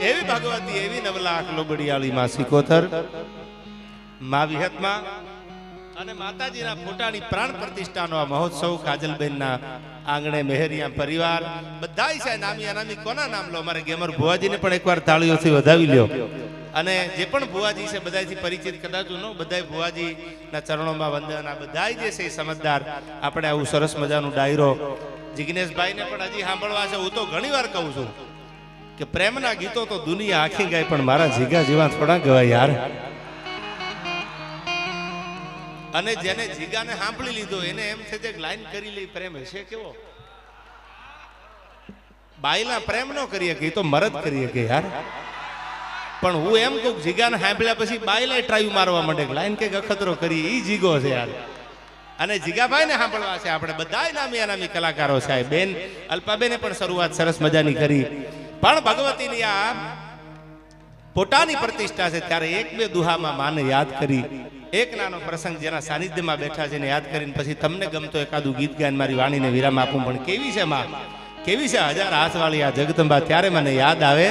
એવી ભગવતી, એવી નવલાખ લોબડિયાળી માં સિકોતર, મા વિહતમાં અને માતાજીના ફોટાની પ્રાણ પ્રતિષ્ઠાનો આ મહોત્સવ કાજલબેનના આંગણે મહેરિયા પરિવાર, બધાય છે નામી અનામી કોના નામ લો? અમારે ગેમર ભુવાજીને પણ એકવાર તાળીઓથી વધાવી લ્યો. અને જે પણ ભુવાજી છે બધાથી પરિચિત કદાચ ન બધાય ભુવાજીના ચરણોમાં વંદન, આ બધાય જે છે સમજદાર. આપણે આવું સરસ મજાનું ડાયરો જિજ્ઞેશભાઈને પણ હજી સાંભળવા છે, હું તો ઘણી કહું છું. કે પ્રેમના ગીતો તો દુનિયા આખી ગાય, પણ મારા જીગા જીવા થોડા ગવાય યાર. અને જેને જીગાને સાંભળી લીધો, એને એમ છે કે લાઈન કરી લઈ, પ્રેમ હશે કેવો? બાઈલા પ્રેમ ન કરીએ કે તો મરદ કરીએ કે યાર. પણ હું એમ કહું જીગાને સાંભળ્યા પછી બાઈલા ટ્રાય મારવા માંડે લાઈન કે અખતરો કરી એ જીગો છે યાર. અને જીગાભાઈ ને સાંભળવા છે, આપણે બધા નામી અનામી કલાકારો છે બેન, અલ્પાબેને પણ શરૂઆત સરસ મજાની કરી. પણ ભગવતીની આ પોતાની પ્રતિષ્ઠા છે ત્યારે એક બે દુહામાં માને યાદ કરી. એક નાનો પ્રસંગ જેના સાનિધ્યમાં બેઠા છે યાદ કરીને પછી તમને ગમતો એકાદું ગીત ગાયન મારી વાણીને વિરામ આપું, પણ કેવી છે માં? કેવી છે હજાર હાથવાળી આ જગદંબા? ત્યારે મને યાદ આવે.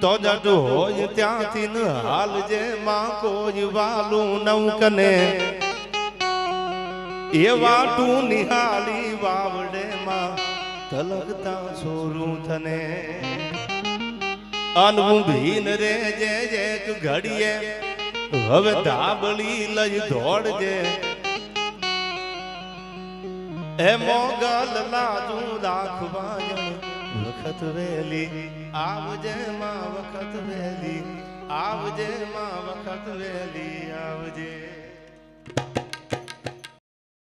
તો જડો હોય ત્યાંથી હાલ જે માં કોઈ વાલું નવ કને એ તું નિહાળી વાવડે માં તલકતા છોરું થને અનઊંઘીન રે જે જે ઘડીએ, હવે ધાબળી લઈ દોડજે. એ મોગલ લાજુ રાખવા વખત વેલી, આવજે માં વખત વેલી, આવજે માં વખત વેલી, આવજે.